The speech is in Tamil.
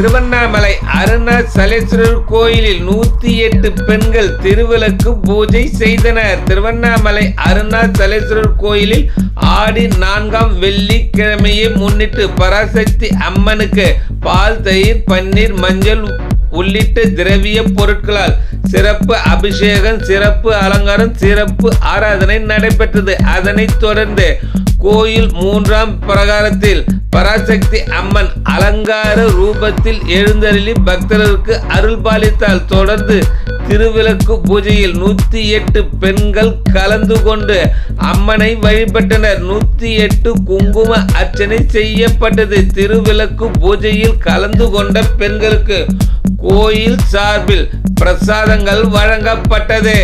திருவண்ணாமலை அருணாசலேஸ்வரர் கோயிலில் நூத்தி எட்டு பெண்கள் திருவிளக்கு பூஜை செய்தனர். திருவண்ணாமலை அருணாசலேஸ்வரர் கோயிலில் ஆடி நான்காம் வெள்ளிக்கிழமையை முன்னிட்டு பராசக்தி அம்மனுக்கு பால் தயிர் பன்னீர் மஞ்சள் உள்ளிட்ட திரவிய பொருட்களால் சிறப்பு அபிஷேகம் சிறப்பு அலங்காரம் சிறப்பு ஆராதனை நடைபெற்றது. அதனைத் தொடர்ந்து கோயில் மூன்றாம் பிரகாரத்தில் பராசக்தி அம்மன் அலங்கார ரூபத்தில் எழுந்தருளி பக்தர்களுக்கு அருள் பாலித்தால் தொடர்ந்து திருவிளக்கு பூஜையில் நூத்தி எட்டு பெண்கள் கலந்து கொண்டு அம்மனை வழிபட்டனர். நூத்தி எட்டு குங்கும அர்ச்சனை செய்யப்பட்டது. திருவிளக்கு பூஜையில் கலந்து கொண்ட பெண்களுக்கு கோயில் சார்பில் பிரசாதங்கள் வழங்கப்பட்டது.